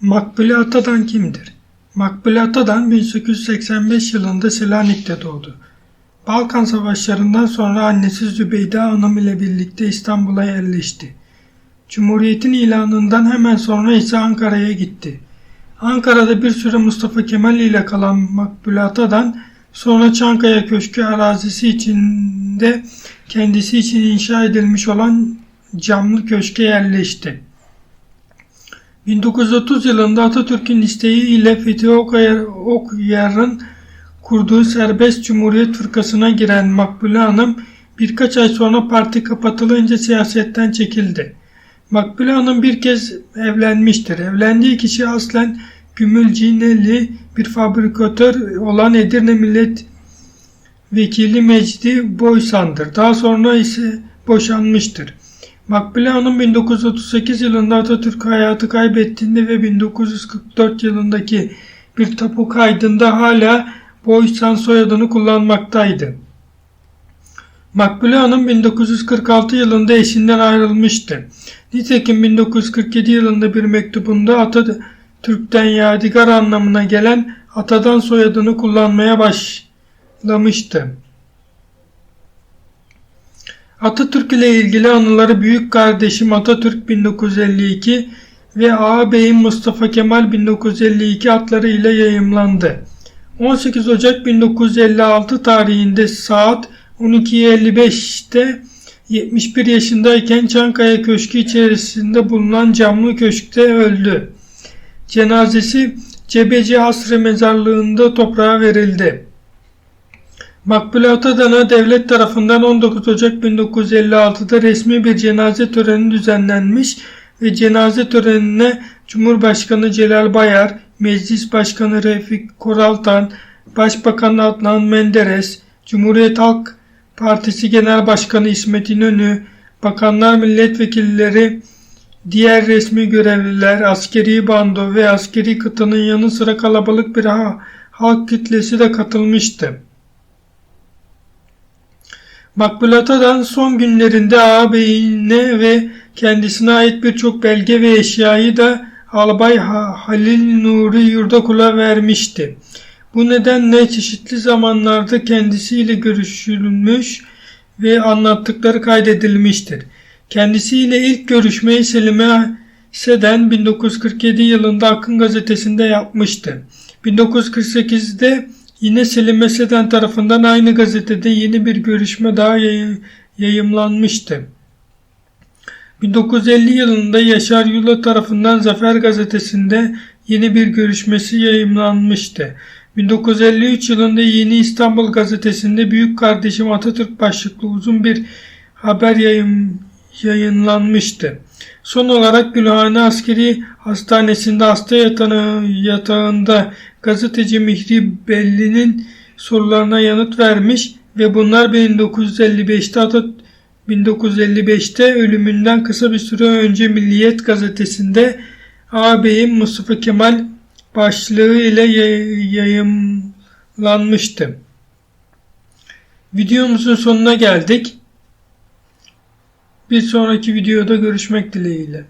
Makbule Atadan kimdir? Makbule Atadan 1885 yılında Selanik'te doğdu. Balkan Savaşları'ndan sonra annesi Zübeyde Hanım ile birlikte İstanbul'a yerleşti. Cumhuriyet'in ilanından hemen sonra ise Ankara'ya gitti. Ankara'da bir süre Mustafa Kemal ile kalan Makbule Atadan sonra Çankaya Köşkü arazisi içinde kendisi için inşa edilmiş olan camlı köşke yerleşti. 1930 yılında Atatürk'ün isteği ile Fethi Okyar- Okyar'ın kurduğu Serbest Cumhuriyet Fırkası'na giren Makbule Hanım birkaç ay sonra parti kapatılınca siyasetten çekildi. Makbule Hanım bir kez evlenmiştir. Evlendiği kişi aslen Gümülcineli bir fabrikatör olan Edirne Millet Vekili Mecdi Boysan'dır. Daha sonra ise boşanmıştır. Makbule Hanım 1938 yılında Atatürk hayatı kaybettiğinde ve 1944 yılındaki bir tapu kaydında hala Boysan soyadını kullanmaktaydı. Makbule Hanım 1946 yılında eşinden ayrılmıştı. Nitekim 1947 yılında bir mektubunda Atatürk'ten yadigar anlamına gelen atadan soyadını kullanmaya başlamıştı. Atatürk ile ilgili anıları büyük kardeşim Atatürk 1952 ve ağabeyim Mustafa Kemal 1952 adları ile yayımlandı. 18 Ocak 1956 tarihinde saat 12.55'te 71 yaşındayken Çankaya Köşkü içerisinde bulunan camlı köşkte öldü. Cenazesi Cebeci Asrı Mezarlığı'nda toprağa verildi. Makbule Atadan'a devlet tarafından 19 Ocak 1956'da resmi bir cenaze töreni düzenlenmiş ve cenaze törenine Cumhurbaşkanı Celal Bayar, Meclis Başkanı Refik Koraltan, Başbakan Adnan Menderes, Cumhuriyet Halk Partisi Genel Başkanı İsmet İnönü, bakanlar, milletvekilleri, diğer resmi görevliler, askeri bando ve askeri kıtanın yanı sıra kalabalık bir ha- halk kitlesi de katılmıştı. Makbule Atadan son günlerinde ağabeyine ve kendisine ait birçok belge ve eşyayı da Albay Ha- Halil Nuri Yurdakul'a vermişti. Bu nedenle çeşitli zamanlarda kendisiyle görüşülmüş ve anlattıkları kaydedilmiştir. Kendisiyle ilk görüşmeyi Selime Seden 1947 yılında Akın gazetesinde yapmıştı. 1948'de yine Selime Seden tarafından aynı gazetede yeni bir görüşme daha yayı- yayımlanmıştı. 1950 yılında Yaşar Yula tarafından Zafer gazetesinde yeni bir görüşmesi yayımlanmıştı. 1953 yılında Yeni İstanbul gazetesinde Büyük Kardeşim Atatürk başlıklı uzun bir haber yayın, yayınlanmıştı. Son olarak Gülhane Askeri Hastanesi'nde hasta yatağı, yatağında gazeteci Mihri Belli'nin sorularına yanıt vermiş ve bunlar 1955'te Atatürk 1955'te ölümünden kısa bir süre önce Milliyet gazetesinde ağabeyim Mustafa Kemal başlığı ile yay- yayımlanmıştı. Videomuzun sonuna geldik. Bir sonraki videoda görüşmek dileğiyle.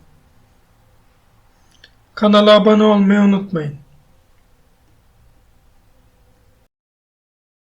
Kanala abone olmayı unutmayın.